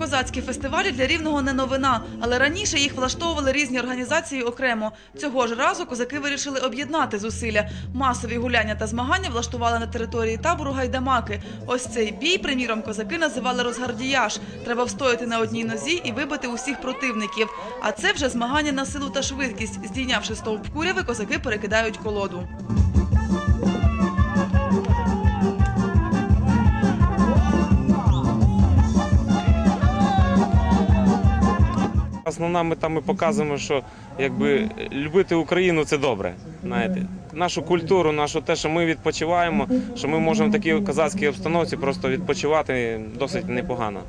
Козацькі фестивалі для рівного не новина, але раніше їх влаштовували різні організації окремо. Цього ж разу козаки вирішили об'єднати зусилля. Масові гуляння та змагання влаштували на території табору гайдамаки. Ось цей бій, приміром, козаки називали розгардіяж. Треба встояти на одній нозі і вибити усіх противників. А це вже змагання на силу та швидкість. Здійнявши стовп куряви, козаки перекидають колоду. Основна мета ми показуємо, що якби любити Україну це добре. Знаєте, нашу культуру, нашу те, що ми відпочиваємо, що ми можемо в такій козацькій обстановці просто відпочивати досить непогано.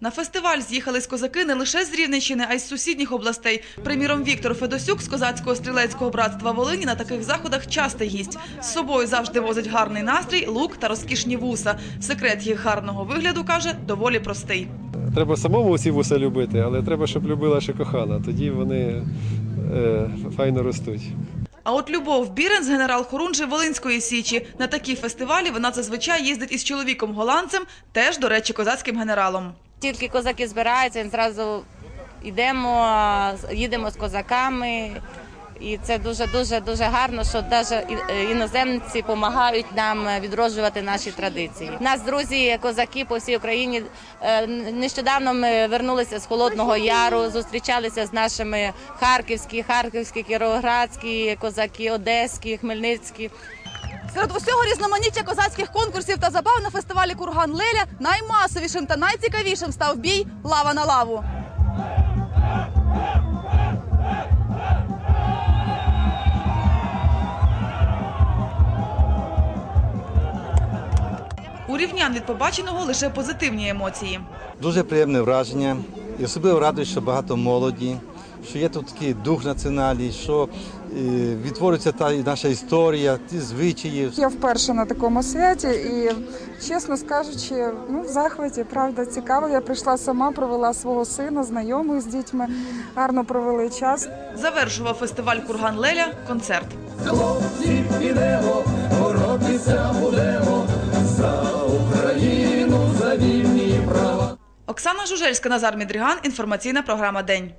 На фестиваль з'їхались козаки не лише з Рівненщини, а й з сусідніх областей. Приміром, Віктор Федосюк з козацького стрілецького братства Волині на таких заходах частий гість. З собою завжди возить гарний настрій, лук та розкішні вуса. Секрет їх гарного вигляду каже доволі простий. Треба самому усі вуса любити, але треба, щоб любила ще кохана. Тоді вони е, файно ростуть. А от Любов Біренс, генерал Хорунжий Волинської січі. На такі фестивалі вона зазвичай їздить із чоловіком голландцем, теж, до речі, козацьким генералом. Тільки козаки збираються, він зразу йдемо, їдемо з козаками. І це дуже дуже дуже гарно, що навіть іноземці допомагають нам відроджувати наші традиції. Нас друзі, козаки по всій Україні. Е, Нещодавно ми вернулися з Холодного Яру, зустрічалися з нашими харківські, харківські, кіровоградські козаки, одеські, хмельницькі. Серед усього різноманіття козацьких конкурсів та забав на фестивалі Курган Леля наймасовішим та найцікавішим став бій лава на лаву. У рівнян від побаченого лише позитивні емоції. Дуже приємне враження. І особливо радий, що багато молоді, що є тут такий дух національний, що е, відтворюється та наша історія, ті звичаї. Я вперше на такому святі і, чесно скажучи, ну в захваті, правда, цікаво. Я прийшла сама, провела свого сина, знайомих з дітьми, гарно провели час. Завершував фестиваль Курган Леля концерт. Хлопці Оксана Жужельська, Назар Мідріган. Інформаційна програма День.